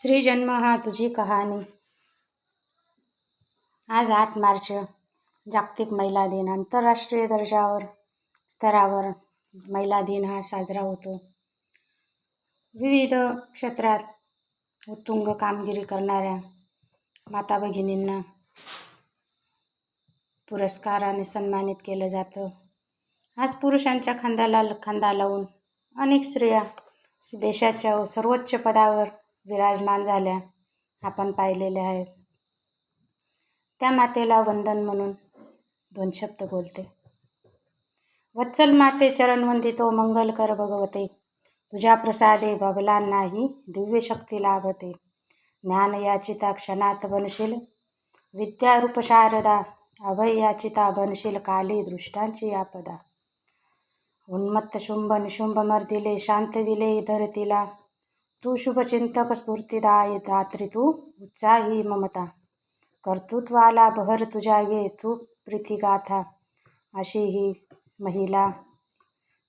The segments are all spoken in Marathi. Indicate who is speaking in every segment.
Speaker 1: श्री जन्म हा तुझी कहाणी. आज आठ मार्च जागतिक महिला दिन. आंतरराष्ट्रीय दर्जावर स्तरावर महिला दिन हा साजरा होतो. विविध क्षेत्रात उत्तुंग कामगिरी करणाऱ्या माता भगिनींना पुरस्काराने सन्मानित केलं जातं. आज पुरुषांच्या खांद्याला खांदा लावून अनेक स्त्रिया देशाच्या सर्वोच्च पदावर विराजमान झाल्या. आपण पाहिलेल्या आहेत. त्या मातेला वंदन म्हणून दोन शब्द बोलते. वत्सल माते चरणवंदितो मंगल कर भगवते. तुझ्या प्रसादे बबलांनाही दिव्य शक्ती लाभते. ज्ञान याचिता क्षणात बनशील. विद्यारूप शारदा अभय याचिता बनशील काली दृष्टांची आपदा. उन्मत्त शुंभ निशुंभ मर्दिले शांत दिले धरतीला. तू शुभचिंतक स्फूर्तिदाय दात्री तू उत्साही ममता. कर्तृत्वाला बहर तुझ्या ये तू प्रीतिगाथा. अशी ही महिला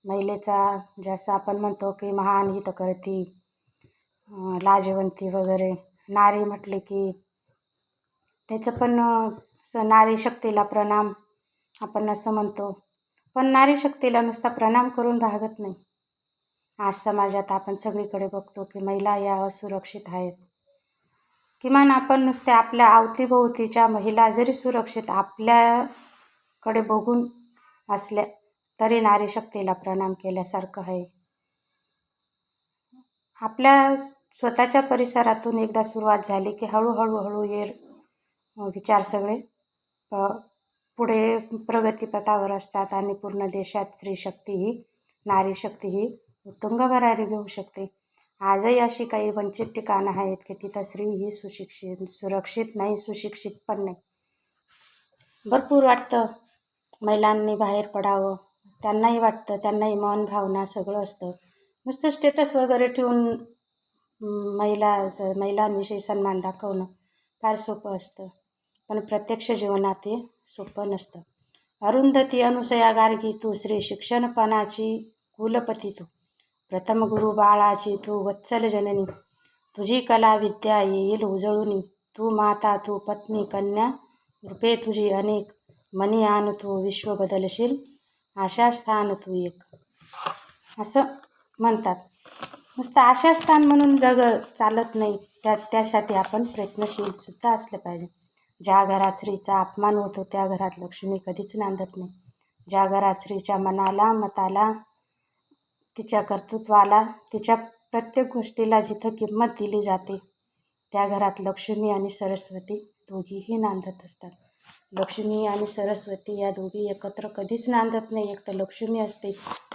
Speaker 1: महिलेचा जसं आपण म्हणतो की महान हित करती लाजवंती वगैरे. नारी म्हटले की त्याचं पण नारी शक्तीला प्रणाम आपण असं म्हणतो. पण नारी शक्तीला नुसता प्रणाम करून भागत नाही. आज समाजात आपण सगळीकडे बघतो की महिला या असुरक्षित आहेत. किमान आपण नुसत्या आपल्या अवतीभोवतीच्या महिला जरी सुरक्षित आपल्याकडे बघून असल्या तरी नारी शक्तीला प्रणाम केल्यासारखं आहे. आपल्या स्वतःच्या परिसरातून एकदा सुरुवात झाली की हळूहळू हळू हे विचार सगळे पुढे प्रगतीपथावर असतात आणि पूर्ण देशात स्त्री शक्ती ही नारी शक्ती ही उत्तुंग भरारी घेऊ शकते. आजही अशी काही वंचित ठिकाणं आहेत की तिथं स्त्री ही सुशिक्षित सुरक्षित नाही सुशिक्षित पण नाही. भरपूर वाटतं महिलांनी बाहेर पडावं. त्यांनाही वाटतं त्यांनाही मन भावना सगळं असतं. नुसतं स्टेटस वगैरे ठेवून महिला महिलांविषयी सन्मान दाखवणं फार सोपं असतं. पण प्रत्यक्ष जीवनात हे सोपं नसतं. अरुंधती अनुसया गार्गी तू श्री शिक्षणपणाची कुलपती तू. प्रथम गुरु बाळाची तू वत्सल जननी. तुझी कला विद्या येईल उजळूनी. तू माता तू पत्नी कन्या रूपे तुझी अनेक. मनी आण तू विश्व बदलशील. आशा स्थान तू एक. असं म्हणतात. नुसतं आशास्थान म्हणून जग चालत नाही. त्या त्यासाठी आपण प्रयत्नशील सुद्धा असलं पाहिजे. ज्या घरात स्त्रीचा अपमान होतो त्या घरात लक्ष्मी कधीच नांदत नाही. ज्या घरात स्त्रीच्या मनाला मताला तिच्या कर्तृत्वाला तिच्या प्रत्येक गोष्टीला जिथं किंमत दिली जाते त्या घरात लक्ष्मी आणि सरस्वती दोघीही नांदत असतात. लक्ष्मी आणि सरस्वती या दोघी एकत्र कधीच नांदत नाही. एक तर लक्ष्मी असते.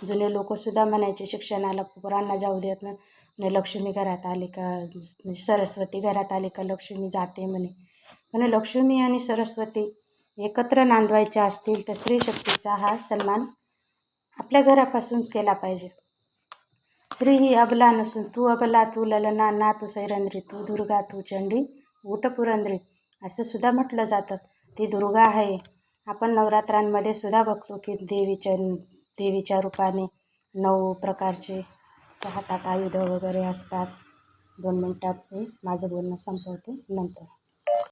Speaker 1: जुने लोकसुद्धा म्हणायचे शिक्षणाला पोरांना जाऊ देत नाही. लक्ष्मी घरात आली का म्हणजे सरस्वती घरात आली का लक्ष्मी जाते म्हणे. पण लक्ष्मी आणि सरस्वती एकत्र नांदवायच्या असतील तर स्त्रीशक्तीचा हा सन्मान आपल्या घरापासूनच केला पाहिजे. श्री ही अबला नसून तू अबला तू ललना ना तू सैरंद्री तू दुर्गा तू चंडी पुरंद्री असं सुद्धा म्हटलं जातं ती दुर्गा आहे आपण नवरात्रांमध्ये सुद्धा बघतो की देवीच्या देवीच्या रूपाने नऊ प्रकारचे हातात आयुध वगैरे असतात दोन मिनटात मी माझं बोलणं संपवते नंतर